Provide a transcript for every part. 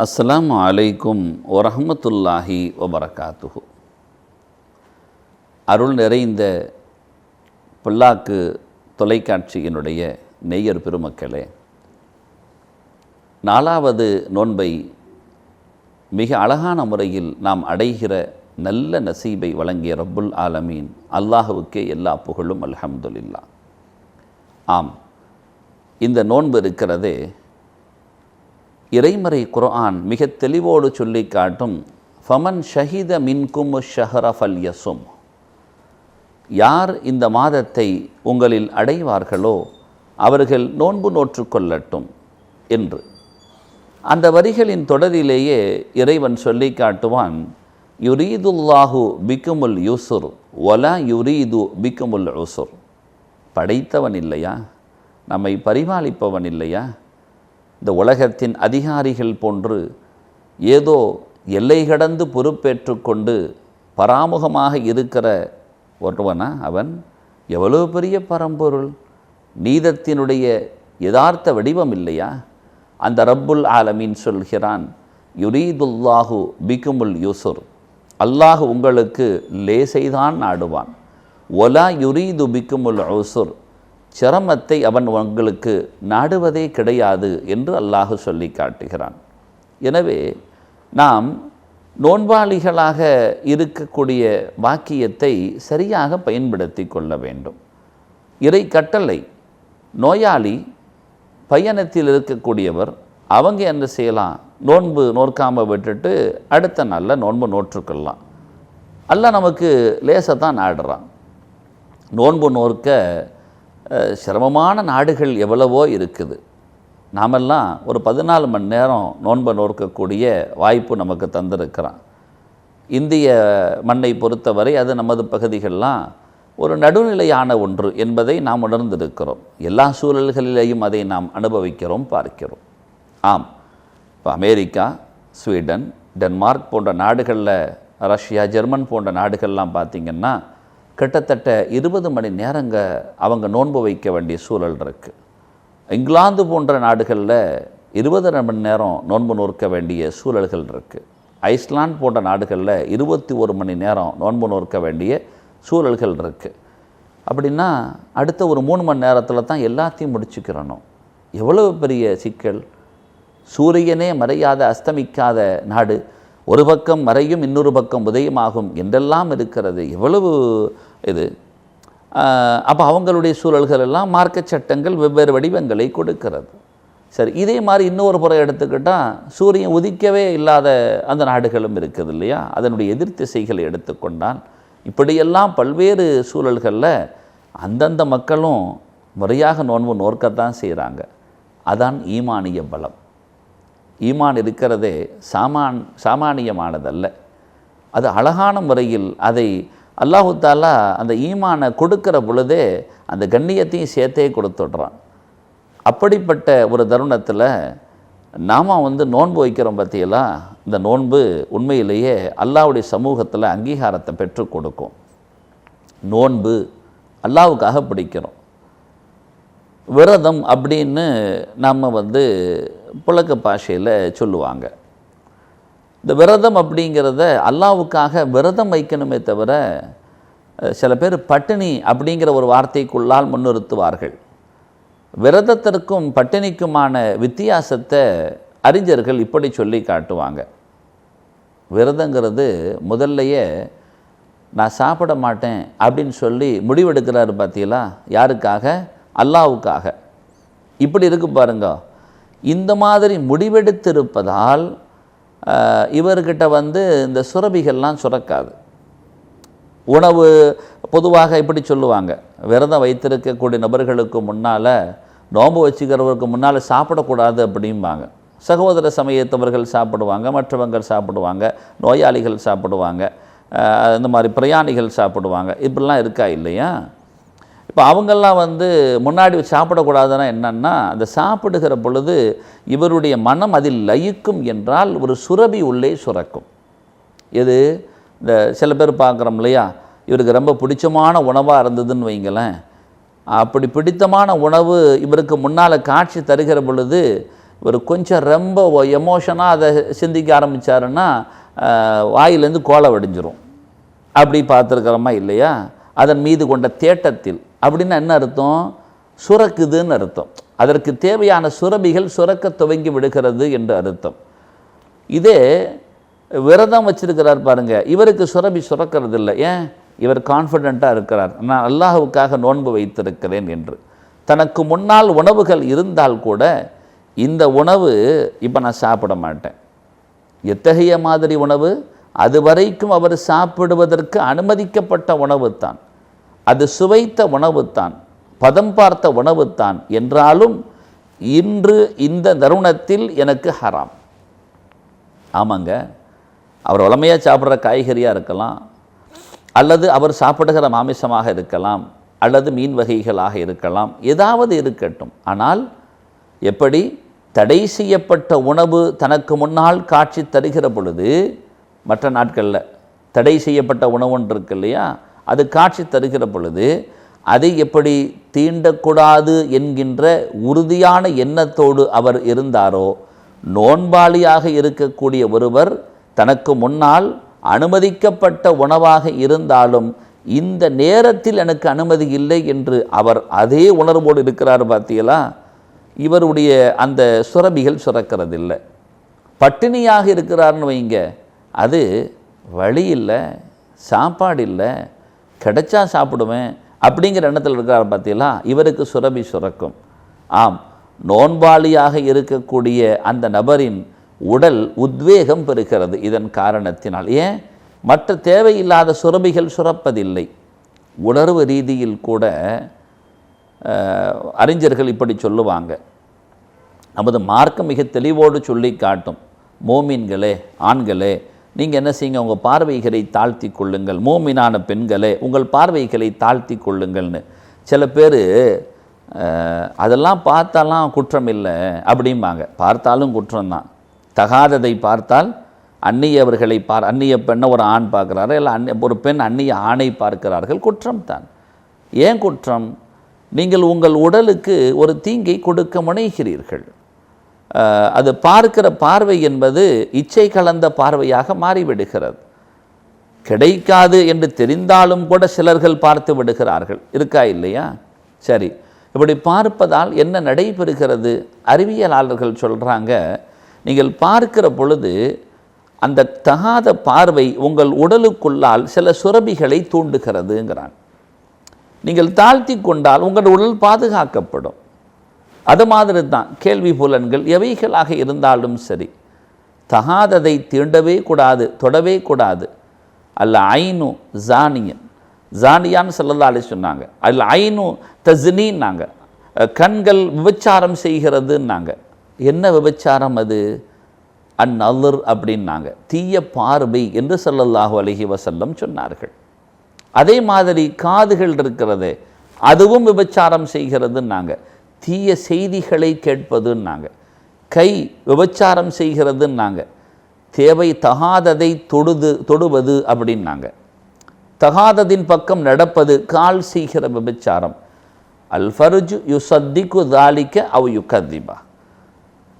அஸ்லாம் அலைக்கும் வரஹ்மத்துல்லாஹி வபரகாத்துஹு. அருள் நிறைந்த பிள்ளாக்கு தொலைக்காட்சியினுடைய நெய்யர் பெருமக்களே நாலாவது நோன்பை மிக அழகான முறையில் நாம் அடைகிற நல்ல நசீபை வழங்கிய ரப்புல் ஆலமீன் அல்லாஹுவுக்கே எல்லா புகழும் அல்ஹம்துலில்லா ஆம் இந்த நோன்பு இருக்கிறதே இறைமறை குரான் மிக தெளிவோடு சொல்லி காட்டும் ஃபமன் ஷஹித மின்கும் ஷஹரஃபல் யசும் யார் இந்த மாதத்தை உங்களில் அடைவார்களோ அவர்கள் நோன்பு நோற்று கொள்ளட்டும் என்று. அந்த வரிகளின் தொடரிலேயே இறைவன் சொல்லி காட்டுவான் யுரீதுல்லாஹு பிக்குமுல் யூசுர் ஒலா யுரீது பிக்குமுல் உசுர். படைத்தவன் இல்லையா? நம்மை பரிபாலிப்பவன் இல்லையா? இந்த உலகத்தின் அதிகாரிகள் போன்று ஏதோ எல்லை கடந்து பொறுப்பேற்று கொண்டு பராமுகமாக இருக்கிற ஒருவனா அவன்? எவ்வளோ பெரிய பரம்பொருள். நீதத்தினுடைய யதார்த்த வடிவம் இல்லையா? அந்த ரப்புல் ஆலமீன் சொல்கிறான் யுரீதுல்லாஹு பிகுமுல் யூசுர். அல்லாஹ் உங்களுக்கு லேசைதான் நாடுவான். ஒலா யுரீது பிக்குமுல் யூசுர். சிரமத்தை அவன் உங்களுக்கு நாடுவதே கிடையாது என்று அல்லாஹு சொல்லி காட்டுகிறான். எனவே நாம் நோன்பாளிகளாக இருக்கக்கூடிய வாக்கியத்தை சரியாக பயன்படுத்தி கொள்ள வேண்டும். இறை கட்டளை நோயாளி பயணத்தில் இருக்கக்கூடியவர் அவங்க என்ன செய்யலாம்? நோன்பு நோற்காமல் விட்டுட்டு அடுத்த நாளில் நோன்பு நோற்றுக்கொள்ளலாம் அல்ல நமக்கு லேசை தான் நாடுறான் நோன்பு நோற்க சிரமமான நாடுகள் எவ்வளவோ இருக்குது. நாமெல்லாம் ஒரு பதினாலு மணி நேரம் நோன்பை நோர்க்கக்கூடிய வாய்ப்பு நமக்கு தந்திருக்கிறான். இந்திய மண்ணை பொறுத்தவரை அது நமது பகுதிகள்லாம் ஒரு நடுநிலையான ஒன்று என்பதை நாம் உணர்ந்திருக்கிறோம். எல்லா சூழல்களிலேயும் அதை நாம் அனுபவிக்கிறோம் பார்க்கிறோம். ஆம். இப்போ அமெரிக்கா ஸ்வீடன் டென்மார்க் போன்ற நாடுகளில் ரஷ்யா ஜெர்மன் போன்ற நாடுகள்லாம் பார்த்திங்கன்னா கிட்டத்தட்ட இருபது மணி நேரங்க அவங்க நோன்பு வைக்க வேண்டிய சூழல் இருக்குது இங்கிலாந்து போன்ற நாடுகளில் இருபது மணி நேரம் நோன்பு நோற்க வேண்டிய சூழல்கள் இருக்குது ஐஸ்லாண்ட் போன்ற நாடுகளில் இருபத்தி ஒரு மணி நேரம் நோன்பு நோற்க வேண்டிய சூழல்கள் இருக்குது அப்படின்னா அடுத்த ஒரு மூணு மணி நேரத்தில் தான் எல்லாத்தையும் முடிச்சுக்கிறணும். எவ்வளவு பெரிய சிக்கல்? சூரியனே மறையாத அஸ்தமிக்காத நாடு. ஒரு பக்கம் மறையும் இன்னொரு பக்கம் உதயமாகும் என்றெல்லாம் இருக்கிறது. எவ்வளவு இது. அப்போ அவங்களுடைய சூழல்கள் எல்லாம் மார்க்க சட்டங்கள் வெவ்வேறு வடிவங்களை கொடுக்கிறது. சரி இதே மாதிரி இன்னொரு புறம் எடுத்துக்கிட்டால் சூரியன் உதிக்கவே இல்லாத அந்த நாடுகளும் இருக்குது இல்லையா? அதனுடைய எதிர் திசைகளை எடுத்துக்கொண்டால் இப்படியெல்லாம் பல்வேறு சூழல்களில் அந்தந்த மக்களும் முறையாக நோன்பு நோர்க்கத்தான் செய்கிறாங்க அதான் ஈமானிய பலம். ஈமான் இருக்கிறதே சாமான் சாமானியமானதல்ல. அது அழகான முறையில் அதை அல்லாஹு தாலா அந்த ஈமானை கொடுக்கிற பொழுதே அந்த கண்ணியத்தையும் சேர்த்தே கொடுத்துடுறான் அப்படிப்பட்ட ஒரு தருணத்தில் நாம் வந்து நோன்பு வைக்கிறோம் பற்றியெல்லாம் இந்த நோன்பு உண்மையிலேயே அல்லாவுடைய சமூகத்தில் அங்கீகாரத்தை பெற்று கொடுக்கும். நோன்பு அல்லாவுக்காக பிடிக்கிறோம். விரதம் அப்படின்னு நம்ம வந்து புழக்க பாஷையில் சொல்லுவாங்க. இந்த விரதம் அப்படிங்கிறத அல்லாவுக்காக விரதம் வைக்கணுமே தவிர சில பேர் பட்டினி அப்படிங்கிற ஒரு வார்த்தைக்குள்ளால் முன்னிறுத்துவார்கள். விரதத்திற்கும் பட்டினிக்குமான வித்தியாசத்தை அறிஞர்கள் இப்படி சொல்லி காட்டுவாங்க. விரதங்கிறது முதல்லையே நான் சாப்பிட மாட்டேன் அப்படின்னு சொல்லி முடிவெடுக்கிறாரு பார்த்தீங்களா யாருக்காக? அல்லாவுக்காக. இப்படி இருக்கு பாருங்க. இந்த மாதிரி முடிவெடுத்திருப்பதால் இவர்கிட்ட வந்து இந்த சுரபிகள்லாம் சுரக்காது. உணவு பொதுவாக இப்படி சொல்லுவாங்க. விரதம் வைத்திருக்கக்கூடிய நபர்களுக்கு முன்னால் நோன்பு வச்சுக்கிறவருக்கு முன்னால் சாப்பிடக்கூடாது அப்படிம்பாங்க. சகோதர சமயத்தவர்கள் சாப்பிடுவாங்க மற்றவங்க சாப்பிடுவாங்க நோயாளிகள் சாப்பிடுவாங்க இந்த மாதிரி பிரயாணிகள் சாப்பிடுவாங்க. இப்படிலாம் இருக்கா இல்லையா? இப்போ அவங்கெல்லாம் வந்து முன்னாடி சாப்பிடக்கூடாதுன்னா என்னன்னா அந்த சாப்பிடுகிற பொழுது இவருடைய மனம் அதில் லயிக்கும் என்றால் ஒரு சுரபி உள்ளே சுரக்கும். இது இந்த சில பேர் பார்க்குறோம் இல்லையா? இவருக்கு ரொம்ப பிடிச்சமான உணவாக இருந்ததுன்னு வைங்களேன். அப்படி பிடித்தமான உணவு இவருக்கு முன்னால் காட்சி தருகிற பொழுது இவர் கொஞ்சம் ரொம்ப எமோஷனாக அதை சிந்திக்க ஆரம்பித்தாருன்னா வாயிலேருந்து கோலை வடிஞ்சிரும். அப்படி பார்த்துருக்கிறோமா இல்லையா? அதன் மீது கொண்ட தேட்டத்தில் அப்படின்னா என்ன அர்த்தம்? சுரக்குதுன்னு அர்த்தம். அதற்கு தேவையான சுரபிகள் சுரக்க துவங்கி விடுகிறது என்று அர்த்தம். இதே விரதம் வச்சிருக்கிறார் பாருங்க. இவருக்கு சுரபி சுரக்கிறது இல்லை ஏன்? இவர் கான்ஃபிடெண்ட்டாக இருக்கிறார். நான் அல்லாஹுக்காக நோன்பு வைத்திருக்கிறேன் என்று. தனக்கு முன்னால் உணவுகள் இருந்தால் கூட இந்த உணவு இப்போ நான் சாப்பிட மாட்டேன். எத்தகைய மாதிரி உணவு? அது வரைக்கும் அவர் சாப்பிடுவதற்கு அனுமதிக்கப்பட்ட உணவு தான். அது சுவைத்த உணவு தான் பதம் பார்த்த உணவு தான் என்றாலும் இன்று இந்த தருணத்தில் எனக்கு ஹராம். ஆமாங்க. அவர் வளமையாக சாப்பிட்ற காய்கறியாக இருக்கலாம் அல்லது அவர் சாப்பிடுகிற மாமிசமாக இருக்கலாம் அல்லது மீன் வகைகளாக இருக்கலாம் ஏதாவது இருக்கட்டும். ஆனால் எப்படி தடை செய்யப்பட்ட உணவு தனக்கு முன்னால் காட்சி தருகிற பொழுது மற்ற நாட்களில் தடை செய்யப்பட்ட உணவு ஒன்று இருக்கு இல்லையா? அது காட்சி தருகிற பொழுது அதை எப்படி தீண்டக்கூடாது என்கின்ற உறுதியான எண்ணத்தோடு அவர் இருந்தாரோ நோன்பாளியாக இருக்கக்கூடிய ஒருவர் தனக்கு முன்னால் அனுமதிக்கப்பட்ட உணவாக இருந்தாலும் இந்த நேரத்தில் எனக்கு அனுமதி இல்லை என்று அவர் அதே உணர்வோடு இருக்கிறார் பார்த்தீங்களா இவருடைய அந்த சுரபிகள் சுரக்கிறதில்லை. பட்டினியாக இருக்கிறார்னு வைங்க. அது வழி இல்லை சாப்பாடு இல்லை கிடைச்சா சாப்பிடுவேன் அப்படிங்கிற எண்ணத்தில் இருக்கிறார் பார்த்தீங்களா இவருக்கு சுரபி சுரக்கும். ஆம் நோன்பாளியாக இருக்கக்கூடிய அந்த நபரின் உடல் உத்வேகம் பெறுகிறது இதன் காரணத்தினால். ஏன்? மற்ற தேவையில்லாத சுரபிகள் சுரப்பதில்லை. உணர்வு ரீதியில் கூட அறிஞர்கள் இப்படி சொல்லுவாங்க. நமது மார்க்கம் மிக தெளிவோடு சொல்லி காட்டும். மோமீன்களே ஆண்களே நீங்கள் என்ன செய்யுங்க உங்கள் பார்வைகளை தாழ்த்தி கொள்ளுங்கள். மூமினான பெண்களே உங்கள் பார்வைகளை தாழ்த்தி கொள்ளுங்கள்னு. சில பேர் அதெல்லாம் பார்த்தாலாம் குற்றம் இல்லை அப்படிம்பாங்க. பார்த்தாலும் குற்றம்தான். தகாததை பார்த்தால் அந்நியவர்களை பார் அந்நிய பெண்ணை ஒரு ஆண் பார்க்குறாரு இல்லை அந்நிய ஒரு பெண் அந்நிய ஆணை பார்க்கிறார்கள் குற்றம் தான் ஏன் குற்றம்? நீங்கள் உங்கள் உடலுக்கு ஒரு தீங்கை கொடுக்க முனைகிறீர்கள். அது பார்க்கிற பார்வை என்பது இச்சை கலந்த பார்வையாக மாறிவிடுகிறது. கிடைக்காது என்று தெரிந்தாலும் கூட சிலர்கள் பார்த்து விடுகிறார்கள். இருக்கா இல்லையா? சரி. இப்படி பார்ப்பதால் என்ன நடைபெறுகிறது? அறிவியலாளர்கள் சொல்கிறாங்க நீங்கள் பார்க்கிற பொழுது அந்த தகாத பார்வை உங்கள் உடலுக்குள்ளால் சில சுரபிகளை தூண்டுகிறதுங்கிறான் நீங்கள் தாழ்த்தி கொண்டால் உங்கள் உடல் பாதுகாக்கப்படும். அது மாதிரி தான் கேள்வி புலன்கள் எவைகளாக இருந்தாலும் சரி. தகாததை தீண்டவே கூடாது தொடவே கூடாது. அல்ல ஐனு ஜானியன். ஜானியான்னு சொல்லலாலே சொன்னாங்க. அல்ல ஐனு தஸ்னின்னாங்க. கண்கள் விபச்சாரம் செய்கிறதுன்னாங்க. என்ன விபச்சாரம் அது? அந்நல்லர் அப்படின்னாங்க. தீய பார்வை என்று சொல்லல்லாஹு அலைஹி வசல்லம் சொன்னார்கள். அதே மாதிரி காதுகள் இருக்கிறதே அதுவும் விபச்சாரம் செய்கிறதுன்னாங்க. தீய செய்திகளை கேட்பதுன்னாங்க. கை விபச்சாரம் செய்கிறதுன்னாங்க. தேவை தகாததை தொடுது தொடுவது அப்படின்னாங்க. தகாததின் பக்கம் நடப்பது கால் செய்கிற விபச்சாரம். அல் ஃபர்ஜு யுசத்திக்கு தாலிக்க அவ் யுகதிபா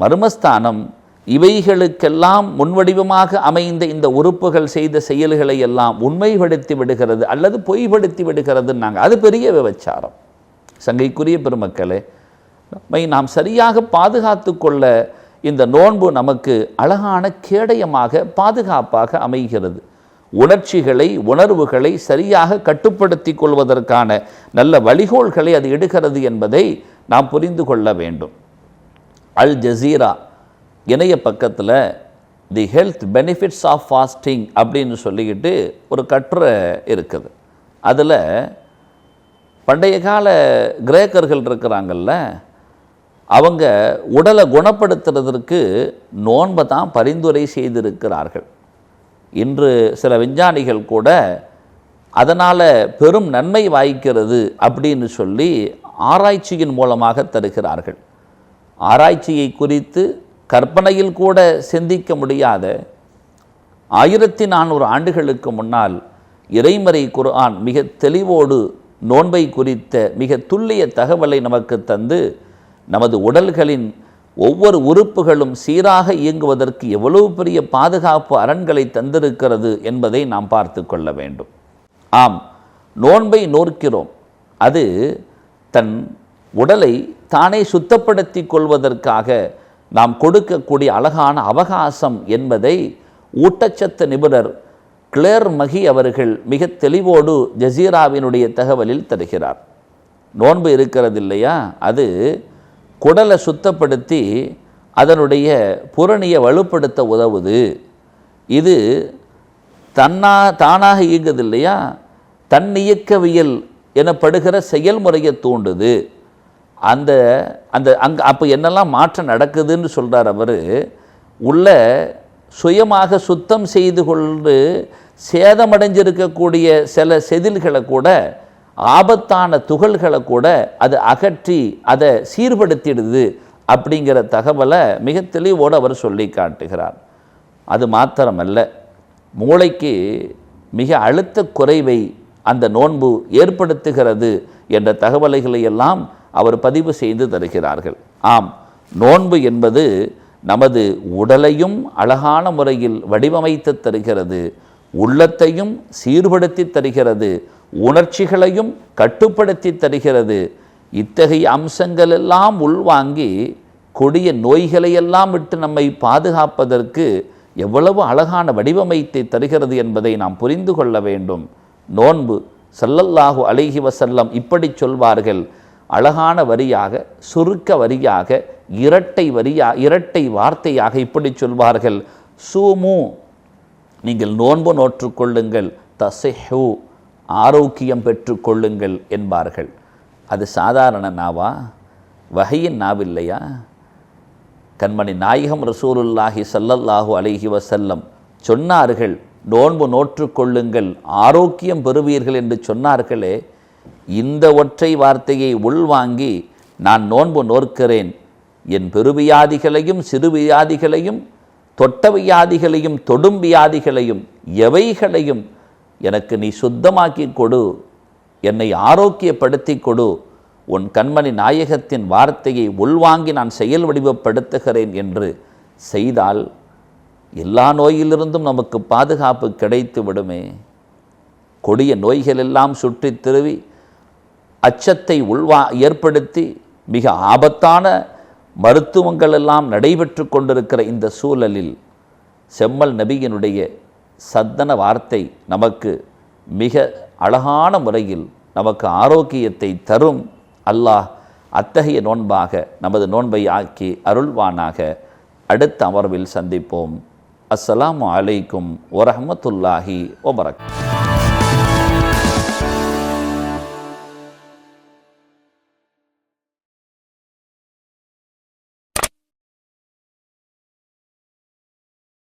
மர்மஸ்தானம் இவைகளுக்கெல்லாம் முன்வடிவமாக அமைந்த இந்த உறுப்புகள் செய்த செயல்களை எல்லாம் உண்மைப்படுத்தி விடுகிறது அல்லது பொய்ப்படுத்தி விடுகிறதுன்னாங்க. அது பெரிய விபச்சாரம். சங்கைக்குரிய பெருமக்களே நம்மை நாம் சரியாக பாதுகாத்து கொள்ள இந்த நோன்பு நமக்கு அழகான கேடயமாக பாதுகாப்பாக அமைகிறது. உணர்ச்சிகளை உணர்வுகளை சரியாக கட்டுப்படுத்தி கொள்வதற்கான நல்ல வழிகோல்களை அது எடுக்கிறது என்பதை நாம் புரிந்து கொள்ள வேண்டும். அல் ஜசீரா இணைய பக்கத்தில் the health benefits of fasting அப்படின்னு சொல்லிக்கிட்டு ஒரு கட்டுரை இருக்குது. அதில் பண்டைய கால கிரேக்கர்கள் இருக்கிறாங்கல்ல அவங்க உடலை குணப்படுத்துறதற்கு நோன்பை தான் பரிந்துரை செய்திருக்கிறார்கள். இன்று சில விஞ்ஞானிகள் கூட அதனால் பெரும் நன்மை வாய்க்கிறது அப்படின்னு சொல்லி ஆராய்ச்சியின் மூலமாக தருகிறார்கள். ஆராய்ச்சியை குறித்து கற்பனையில் கூட சிந்திக்க முடியாத ஆயிரத்தி நானூறு ஆண்டுகளுக்கு முன்னால் இறைமறை குர்ஆன் மிக தெளிவோடு நோன்பை குறித்த மிக துல்லிய தகவலை நமக்கு தந்து நமது உடல்களின் ஒவ்வொரு உறுப்புகளும் சீராக இயங்குவதற்கு எவ்வளவு பெரிய பாதுகாப்பு அரண்களை தந்திருக்கிறது என்பதை நாம் பார்த்து கொள்ள வேண்டும். ஆம் நோன்பை நோக்கிறோம் அது தன் உடலை தானே சுத்தப்படுத்தி கொள்வதற்காக நாம் கொடுக்கக்கூடிய அழகான அவகாசம் என்பதை ஊட்டச்சத்து நிபுணர் கிளேர் மகி அவர்கள் மிக தெளிவோடு ஜசீராவினுடைய தகவலில் தருகிறார். நோன்பு இருக்கிறது இல்லையா? அது குடலை சுத்தப்படுத்தி அதனுடைய புறணியை வலுப்படுத்த உதவுது. இது தன்னா தானாக இயங்குது இல்லையா? தன்னியக்கவியல் எனப்படுகிற செயல்முறையை தூண்டுது. அந்த அந்த அங்கே அப்போ என்னெல்லாம் மாற்றம் நடக்குதுன்னு சொல்கிறார் அவர். உள்ள சுயமாக சுத்தம் செய்து கொண்டு சேதமடைஞ்சிருக்கக்கூடிய சில செதில்களை கூட ஆபத்தான துகள்களை கூட அது அகற்றி அதை சீர்படுத்திடுது அப்படிங்கிற தகவலை மிக தெளிவோடு அவர் சொல்லி காட்டுகிறார். அது மாத்திரமல்ல மூளைக்கு மிக அழுத்த குறைவை அந்த நோன்பு ஏற்படுத்துகிறது என்ற தகவலைகளை எல்லாம் அவர் பதிவு செய்து தருகிறார்கள். ஆம் நோன்பு என்பது நமது உடலையும் அழகான முறையில் வடிவமைத்து தருகிறது. உள்ளத்தையும் சீர்படுத்தி தருகிறது. உணர்ச்சிகளையும் கட்டுப்படுத்தி தருகிறது. இத்தகைய அம்சங்கள் எல்லாம் உள்வாங்கி கொடிய நோய்களையெல்லாம் விட்டு நம்மை பாதுகாப்பதற்கு எவ்வளவு அழகான வடிவமைத்தை தருகிறது என்பதை நாம் புரிந்து கொள்ள வேண்டும். நோன்பு சல்லல்லாஹு அழகி வசல்லம் இப்படி சொல்வார்கள். அழகான வரியாக சுருக்க வரியாக இரட்டை வரியா இரட்டை வார்த்தையாக இப்படி சொல்வார்கள். சூமு நீங்கள் நோன்பு நோற்றுக்கொள்ளுங்கள். தசைஹூ ஆரோக்கியம் பெற்றுக்கொள்ளுங்கள் என்பார்கள். அது சாதாரண நாவா? வகையின் நாவில்லையா? கண்மணி நாயகம் ரசூலுல்லாஹி சல்லல்லாஹு அலைஹி வசல்லம் சொன்னார்கள் நோன்பு நோற்றுக்கொள்ளுங்கள் ஆரோக்கியம் பெறுவீர்கள் என்று சொன்னார்களே. இந்த ஒற்றை வார்த்தையை உள்வாங்கி நான் நோன்பு நோற்கிறேன். என் பெருவியாதிகளையும் சிறு வியாதிகளையும் தொட்ட வியாதிகளையும் தொடும் வியாதிகளையும் எவைகளையும் எனக்கு நீ சுத்தமாக்கி கொடு. என்னை ஆரோக்கியப்படுத்தி கொடு. உன் கண்மணி நாயகத்தின் வார்த்தையை உள்வாங்கி நான் செயல் வடிவப்படுத்துகிறேன் என்று செய்தால் எல்லா நோயிலிருந்தும் நமக்கு பாதுகாப்பு கிடைத்து விடுமே. கொடிய நோய்கள் எல்லாம் சுற்றித் திருவி அச்சத்தை உள்வா ஏற்படுத்தி மிக ஆபத்தான மருத்துவங்கள் எல்லாம் நடைபெற்று கொண்டிருக்கிற இந்த சூழலில் செம்மல் நபியினுடைய சத்தன வார்த்தை நமக்கு மிக அழகான முறையில் நமக்கு ஆரோக்கியத்தை தரும். அல்லாஹ் அத்தகைய நோன்பாக நமது நோன்பை ஆக்கி அருள்வானாக. அடுத்த அமர்வில் சந்திப்போம். அஸ்ஸலாமு அலைக்கும் வரஹமத்துல்லாஹி வபரக்